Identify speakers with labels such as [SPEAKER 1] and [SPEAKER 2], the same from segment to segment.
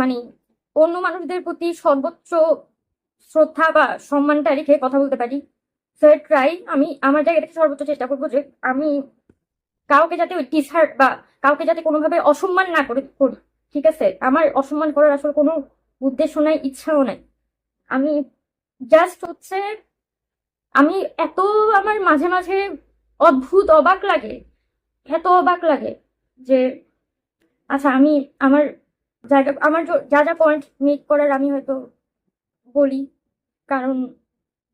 [SPEAKER 1] মানে অন্য মানুষদের প্রতি সর্বোচ্চ শ্রদ্ধা বা সম্মানটা রেখে কথা বলতে পারি। ট্রাই আমি আমার জায়গা থেকে সর্বোচ্চ চেষ্টা করব যে আমি কাউকে যাতে ওই টিশার্ট বা কাউকে যাতে কোনোভাবে অসম্মান না করে করি, ঠিক আছে? আমার অসম্মান করার আসলে কোনো উদ্দেশ্য নাই, ইচ্ছাও নাই। আমি জাস্ট হচ্ছে আমি এত আমার মাঝে মাঝে অদ্ভুত অবাক লাগে, এত অবাক লাগে যে আচ্ছা আমি আমার জায়গা আমার য- যা যা পয়েন্ট মেক করার আমি হয়তো বলি। কারণ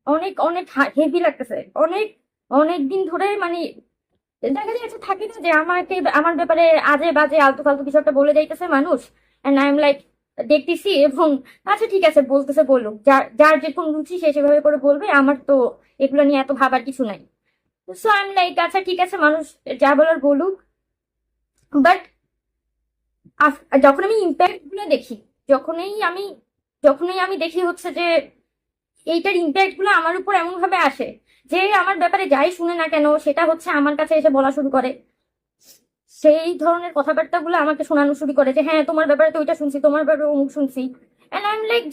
[SPEAKER 1] অনেক অনেক হেভি লাগতেছে। অনেক অনেক দিন ধরে মানে দেখা যাচ্ছে থাকি না যে আমাকে আমার ব্যাপারে আজে বাজে, আলতু ফালতু কিছু একটা বলে যাইতেছে মানুষ। এন্ড আই এম লাইক দেখতেছি এবং আচ্ছা ঠিক আছে, বলতেছে বলুক যার যার যেরকম রুচি সে সেভাবে করে বলবে, আমার তো এগুলো নিয়ে এত ভাবার কিছু নাই। সো আই এম লাইক আচ্ছা ঠিক আছে, মানুষ যা বলার বলুক। বাট যখন আমি ইম্প্যাক্টগুলো দেখি, যখনই আমি যখনই আমি দেখি হচ্ছে যে এইটার ইম্প্যাক্টগুলো আমার উপর এমন ভাবে আসে যে আমার ব্যাপারে যাই শুনে না কেন, সেটা হচ্ছে আমার কাছে এসে বলা শুরু করে। সেই ধরনের কথাবার্তা গুলো আমাকে শোনানো শুরু করে যে হ্যাঁ তোমার ব্যাপারে তো ওইটা শুনছি, তোমার ব্যাপারে অমুক শুনছি। এম লাইক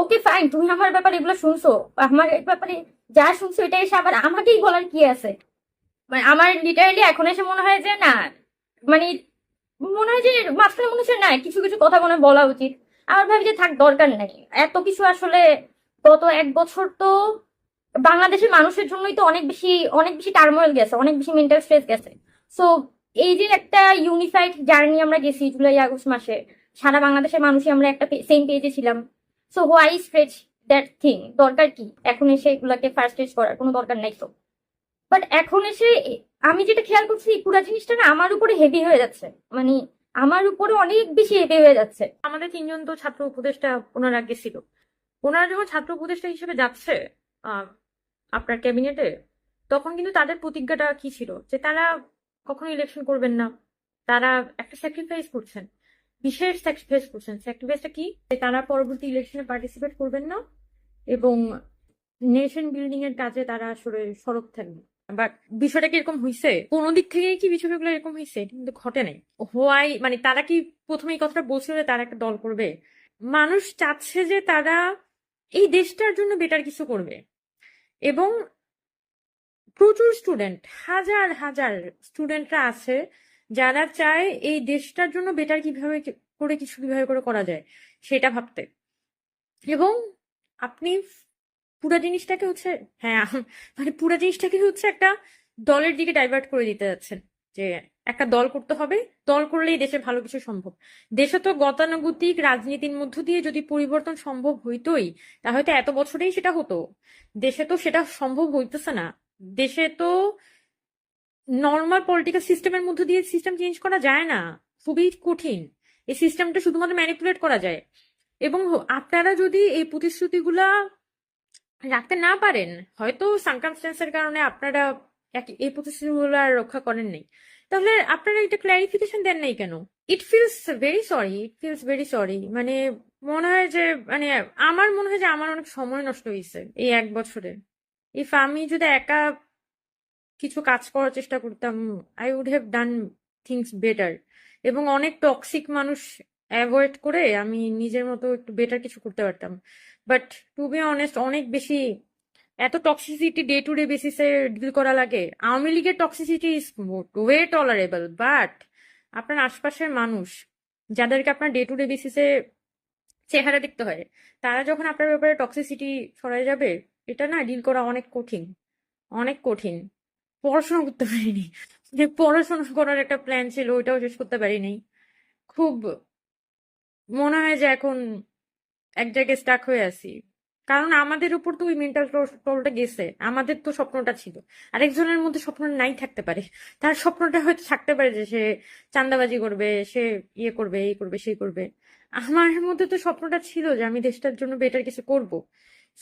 [SPEAKER 1] ওকে ফাইন তুমি আমার ব্যাপারে এগুলো শুনছো, আমার ব্যাপারে যা শুনছো, এটা এসে আবার আমাকেই বলার কি আছে? মানে আমার লিটারালি এখন এসে মনে হয় যে, না মানে মনে হয় যে মাঝখানে মনে হচ্ছে, না, কিছু কিছু কথা মনে বলা উচিত। আমার ভাবি যে থাক, দরকার নেই। এত কিছু আসলে গত এক বছর তো বাংলাদেশের মানুষের জন্যই তো অনেক বেশি অনেক বেশি টার্মোয়েল গেছে, অনেক বেশি মেন্টাল স্ট্রেস গেছে। সো এই যে একটা ইউনিফাইড জার্নি আমরা গেছি জুলাই, আগস্ট মাসে, সারা বাংলাদেশের মানুষই আমরা একটা সেম পেজে ছিলাম। So why stretch that thing দরকার কি? এখন এসে এগুলাকে ফার্স্ট স্টেজ করার কোনো দরকার নাই তো। বাট এখন এসে আমি যেটা খেয়াল করছি, এই পুরো জিনিসটা না আমার উপরে হেভি হয়ে যাচ্ছে। মানে আমার উপরে অনেক বেশি হেভি হয়ে যাচ্ছে।
[SPEAKER 2] আমাদের তিনজন তো ছাত্র উপদেষ্টা, ওনার আগে ছিল। ওনারা যখন ছাত্র উপদেষ্টা হিসেবে যাচ্ছে আপনার ক্যাবিনেটে তখন কিন্তু তাদের প্রতিজ্ঞাটা কি ছিল? যে তারা কখনো ইলেকশন করবেন না। তারা একটা স্যাক্রিফাইস করছেন। বিশেষ স্যাক্রিফাইস করছেন। স্যাক্রিফাইসটা কি? যে তারা পরবর্তী ইলেকশনে পার্টিসিপেট করবেন না এবং নেশন বিল্ডিং এর কাজে তারা আসলে সরব থাকবে বাট বিষয়টা কি এরকম হয়েছে কোন দিক থেকে কি বিষয়গুলো এরকম হয়েছে কিন্তু ঘটে নাই। হোয়াই মানে তারা কি প্রথমে এই কথাটা বলছিল যে তারা একটা দল করবে? মানুষ চাচ্ছে যে তারা এই দেশটার জন্য বেটার কিছু করবে। এবং প্রচুর স্টুডেন্ট হাজার হাজার স্টুডেন্টরা আছে যারা চায় এই দেশটার জন্য বেটার কীভাবে করে কিছু কীভাবে করে করা যায়, সেটা ভাবতে। এবং আপনি পুরো জিনিসটাকে হচ্ছে হ্যাঁ মানে পুরো জিনিসটাকে হচ্ছে একটা দলের দিকে ডাইভার্ট করে দিতে যাচ্ছেন। যে একটা দল করতে হবে, দল করলেই দেশে ভালো কিছু সম্ভব। দেশে তো গতানুগতিক রাজনীতির মধ্য দিয়ে যদি পরিবর্তন সম্ভব হইতোই, তাহলে তো এত বছরেই সেটা হতো। দেশে তো সেটা সম্ভব হইতেছে না। দেশে তো নর্মাল পলিটিক্যাল সিস্টেমের মধ্য দিয়ে সিস্টেম চেঞ্জ করা যায় না। খুবই কঠিন। এই সিস্টেমটা শুধুমাত্র ম্যানিপুলেট করা যায়। এবং আপনারা যদি এই প্রতিশ্রুতিগুলা রাখতে না পারেন, হয়তো সার্কামস্টেন্সের কারণে আপনারা এই প্রতিশ্রুতিগুলো আর রক্ষা করেন নাই। তাহলে আপনারা এটা ক্ল্যারিফিকেশন দেন নাই কেন? It feels very sorry it feels very sorry মানে মনে হয় যে মানে আমার মনে হয় যে আমার অনেক সময় নষ্ট হয়েছে এই এক বছরে। ইফ আমি যদি একা কিছু কাজ করার চেষ্টা করতাম I would have done things better এবং অনেক টক্সিক মানুষ অ্যাভয়েড করে আমি নিজের মতো একটু বেটার কিছু করতে পারতাম। বাট টু বি অনেস্ট অনেক বেশি, এত টক্সিসিটি ডে টু ডে বেসিসে ডিল করা লাগে। আওয়ামী লীগের toxicity is way tolerable but আপনার আশপাশের মানুষ, যাদেরকে আপনার ডে টু ডে বেসিসে চেহারা দেখতে হয়, তারা যখন আপনার ব্যাপারে টক্সিসিটি ছড়ায় যাবে, এটা না ডিল করা অনেক কঠিন অনেক কঠিন। পড়াশোনা করতে পারিনি যে পড়াশোনা করার একটা প্ল্যান ছিল, ওইটাও শেষ করতে পারিনি। খুব মনে হয় যে এখন এক জায়গায় স্টাক হয়ে আছি। কারণ আমাদের উপর তো ওই মেন্টাল টোলটা গেছে। আমাদের তো স্বপ্নটা ছিল। আরেকজনের মধ্যে স্বপ্ন নাই থাকতে পারে। তার স্বপ্নটা হয়তো থাকতে পারে যে সে চান্দাবাজি করবে, সে ইয়ে করবে, এই করবে, সেই করবে। আমার মধ্যে তো স্বপ্নটা ছিল যে আমি দেশটার জন্য বেটার কিছু করব।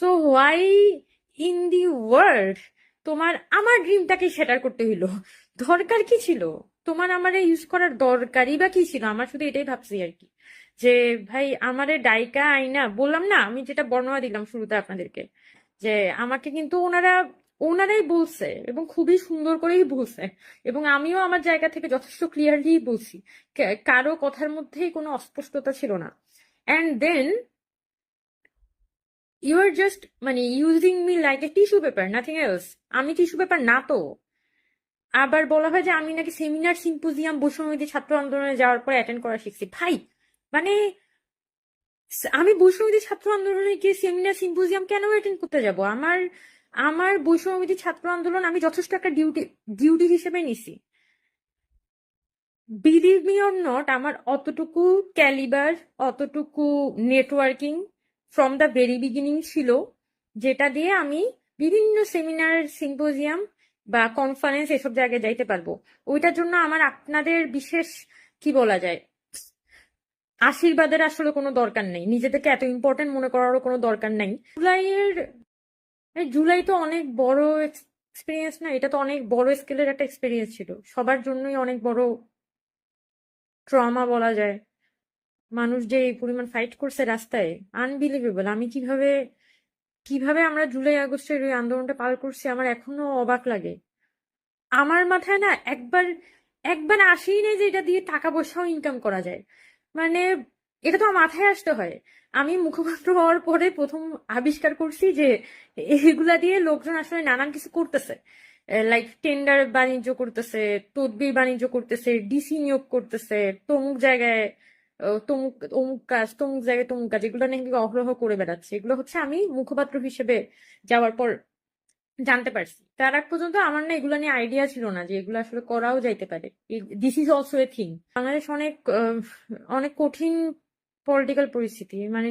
[SPEAKER 2] So why in the world তোমার, আমার ড্রিমটাকে সেটার করতে হইল? দরকার কি ছিল? তোমার আমার ইউজ করার দরকারই বা কি ছিল? আমার শুধু এটাই ভাবছি আর কি। যে, ভাই, আমারে ডাইকা আইনা। বললাম, না, আমি যেটা বর্ণনা দিলাম শুরুতে আপনাদেরকে, যে, আমাকে কিন্তু ওনারা, ওনারাই বলছে এবং খুবই সুন্দর করেই বলছে এবং আমিও আমার জায়গা থেকে যথেষ্ট ক্লিয়ারলি বলছি। কারও কথার মধ্যেই কোনো অস্পষ্টতা ছিল না। And then you are just মানে using me like a tissue paper nothing else আমি টিস্যু পেপার না তো। আবার বলা হয় যে, আমি নাকি সেমিনার সিম্পোজিয়াম বৈষম্যবিধি ছাত্র আন্দোলনে যাওয়ার পর অ্যাটেন্ড করা শিখছি। ভাই মানে আমি বৈষম্যবিধি ছাত্র আন্দোলনে গিয়ে সেমিনার, সিম্পোজিয়াম কেন অ্যাটেন্ড করতে যাব? আমার আমার বৈষম্যবিধি ছাত্র আন্দোলন আমি যথেষ্ট একটা ডিউটি ডিউটি হিসেবে নিছি। বিলিভ মি অর নট আমার অতটুকু ক্যালিবার অতটুকু networking from the very beginning ছিল, যেটা দিয়ে আমি বিভিন্ন সেমিনার সিম্পোজিয়াম বা কনফারেন্স এসব জায়গায় যাইতে পারব। ওইটার জন্য আমার আপনাদের বিশেষ, কি বলা যায় আশীর্বাদের আসলে কোনো দরকার নেই। নিজেদেরকে এত ইম্পর্টেন্ট মনে করারও কোনো দরকার নেই। জুলাইয়ের জুলাই তো অনেক বড় এক্সপিরিয়েন্স না, এটা তো অনেক বড় স্কেলের একটা এক্সপিরিয়েন্স ছিল। সবার জন্যই অনেক বড় ট্রমা বলা যায়। মানুষ যে এই পরিমাণ ফাইট করছে রাস্তায় আনবিলিভেবল আমি কীভাবে কীভাবে আমরা জুলাই, আগস্টের ওই আন্দোলনটা পার করছি, আমার এখনও অবাক লাগে। আমার মাথায় না একবার একবার আসেই নেই যে এটা দিয়ে টাকা পয়সাও ইনকাম করা যায়। মানে এটা তো আমার মাথায় আসতে হয়। আমি মুখপাত্র হওয়ার পরে প্রথম আবিষ্কার করছি যে, এগুলা দিয়ে লোকজন আসলে নানান কিছু করতেছে। লাইক টেন্ডার বাণিজ্য করতেছে, তদবির বাণিজ্য করতেছে ডিসি নিয়োগ করতেছে, তমুক জায়গায় তমুক অমুক কাজ, তমুক জায়গায় তমুক কাজ, এগুলো নাকি অগ্রহ করে বেড়াচ্ছে। এগুলো হচ্ছে আমি মুখপাত্র হিসেবে যাওয়ার পর জানতে পারছি। তার আগ পর্যন্ত আমার না এগুলো নিয়ে আইডিয়া ছিল না যে এগুলো আসলে করাও যাইতে পারে। This is also a thing Bangladesh অনেক অনেক কঠিন পলিটিক্যাল পরিস্থিতি। মানে